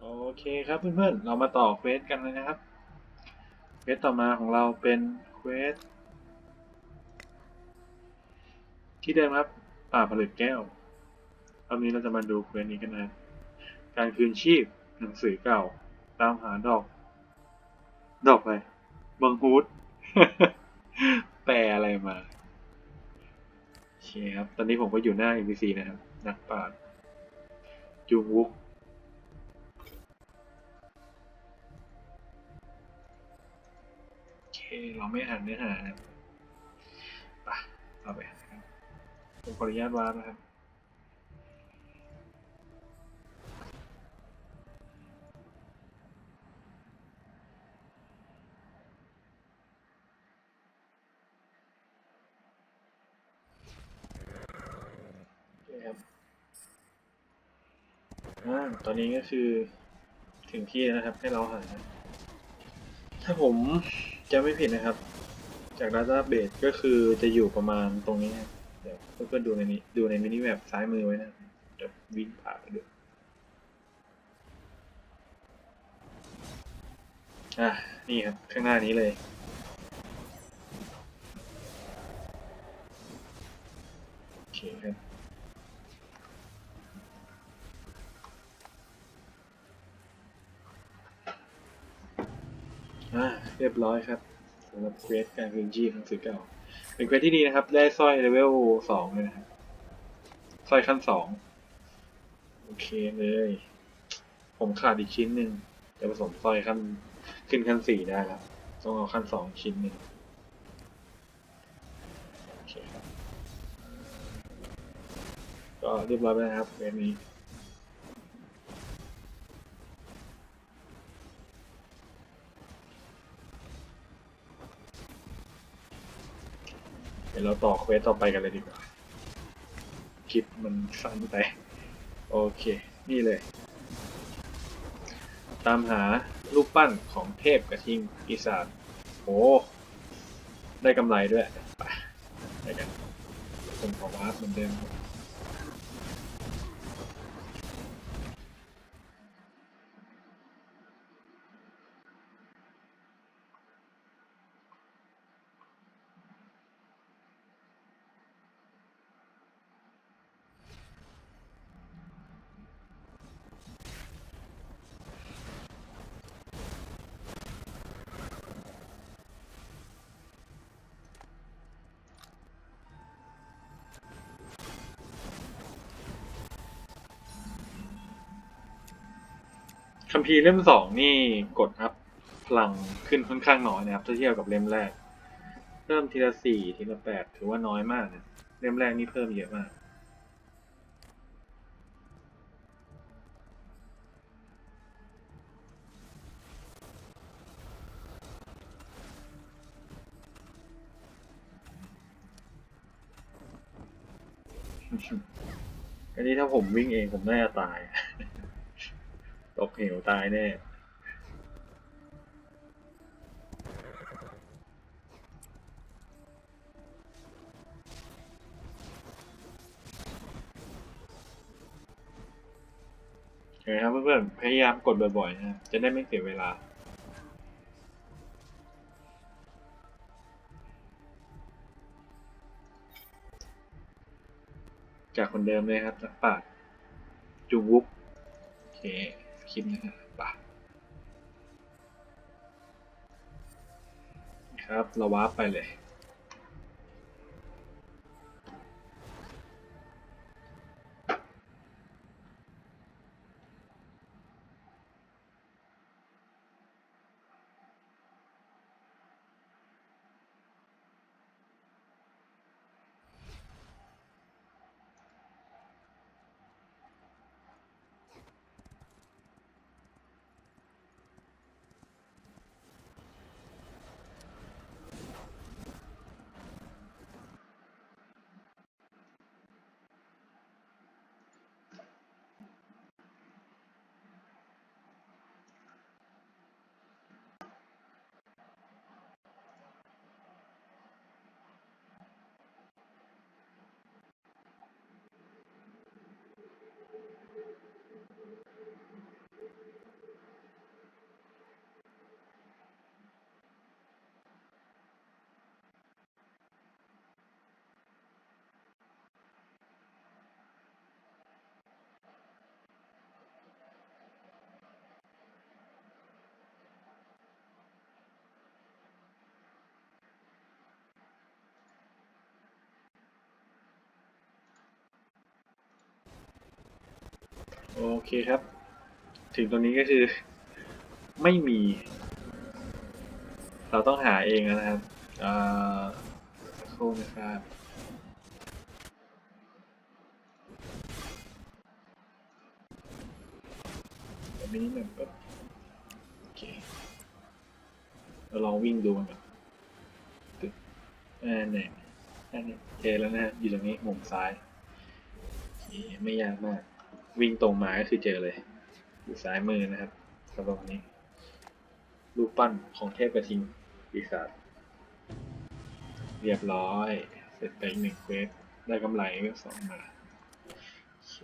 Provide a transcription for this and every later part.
โอเคครับเพื่อนๆ เรามาต่อเควสกันเลยนะครับ เควสต่อมาของเราเป็นเควสที่เดิมครับป่าผลึกแก้วรอบนี้เราจะมาดูเควสนี้กันนะ การคืนชีพหนังสือเก่า ตามหาดอก ดอกอะไรบิงฮูดแปลอะไรมาโอเคครับ ตอนนี้ผมก็อยู่หน้า NPC นะครับ นักปราชญ์จูงวุก เราไม่อ่านเนื้อหาครับไปเอาไปครับผมขออนุญาตวาร์ปนะครับเคครับอ่าตอนนี้ก็คือถึงที่แล้วนะครับ ให้เราหาถ้าผม จะไม่ผิดนะครับ จากดาต t ้าเบสก็คือจะอยู่ประมาณตรงนี้นะเดี๋ยวเพื่อนๆดูในนี้ดูในมินิแมปซ้ายมือไว้นะจะวิ่งผ่านไปดูอะนี่ครับข้างหน้านี้เลย เรียบร้อยครับสำหรับเควสการคืนชีพหนังสือเก่า เป็นเควสที่ดีนะครับ ได้สร้อยเลเวลสองเลยนะครับสร้อยขั้นสองโอเคเลย ผมขาดอีกชิ้นหนึ่งจะผสมสร้อยขั้นขึ้นขั้นสี่ได้แล้วต้องเอาขั้นสองชิ้นหนึ่งโอเคครับ ก็เรียบร้อยแล้วนะครับเควสนี้ ดี๋ยวเราต่อเควสต่อไปกันเลยดีกว่า คลิปมันสั้นไป โอเค นี่เลย ตามหารูปปั้นของเทพกระทิงปีศาจโอ้ได้กำไรด้วย ไปไปกันผมขอวาร์ปเหมือนเดิม คัมภีร์เล่มสองนี่กดอัพพลังขึ้นค่อนข้างน้อยนะครับถ้าเทียบกับเล่มแรกเพิ่มทีละสี่ทีละแปดถือว่าน้อยมากนะเล่มแรกนี่เพิ่มเยอะมากอันนี้ถ้าผมวิ่งเองผมน่าจะตาย ตกเหวตายแน่ เห็นไหมครับเพื่อนๆ พยายามกดบ่อยๆนะจะได้ไม่เสียเวลา จากคนเดิมเลยครับจากปากจูวุกโอเค คลิปนะครับปะครับเราวาร์ปไปเลย โอเคครับ ถึงตรงนี้ก็คือ ไม่มี เราต้องหาเองนะครับเอ่อสักครู่นะครับแบบนี้แบบแบบโอเคเราลองวิ่งดูมันก่อนตึ๊ดอ่าเนี่ยอันนี้เจอแล้วนะฮะอยู่ตรงนี้มุมซ้าย ไม่ยากมาก วิ่งตรงมาก็คือเจอเลย อยู่ซ้ายมือนะครับสำหรับวันนี้รูปปั้นของเทพกระทิงปีศาจเรียบร้อย เสร็จไปอีกหนึ่งเควสได้กำไรก็สองมาโอเค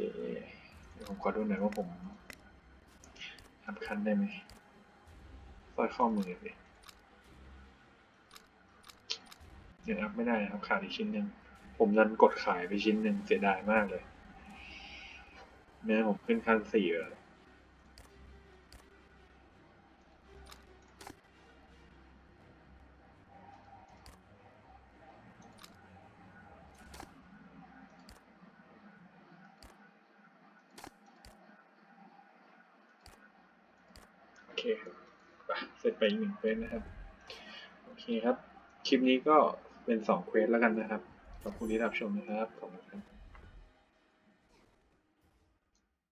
ผมขอดูหน่อยว่าผมทำคันได้ไหมสร้อยข้อมือสิเดี๋ยวอัพไม่ได้ครับขาดอีกชิ้นหนึ่งผมดันกดขายไปชิ้นหนึ่งเสียดายมากเลย แม้ผมขึ้นขั้นสี่แล้วโอเคครับไปเสร็จไปอีกหนึ่งเควสนะครับ โอเคครับ คลิปนี้ก็เป็นสองเควสแล้วกันนะครับ ขอบคุณที่รับชมนะครับ ขอบคุณครับ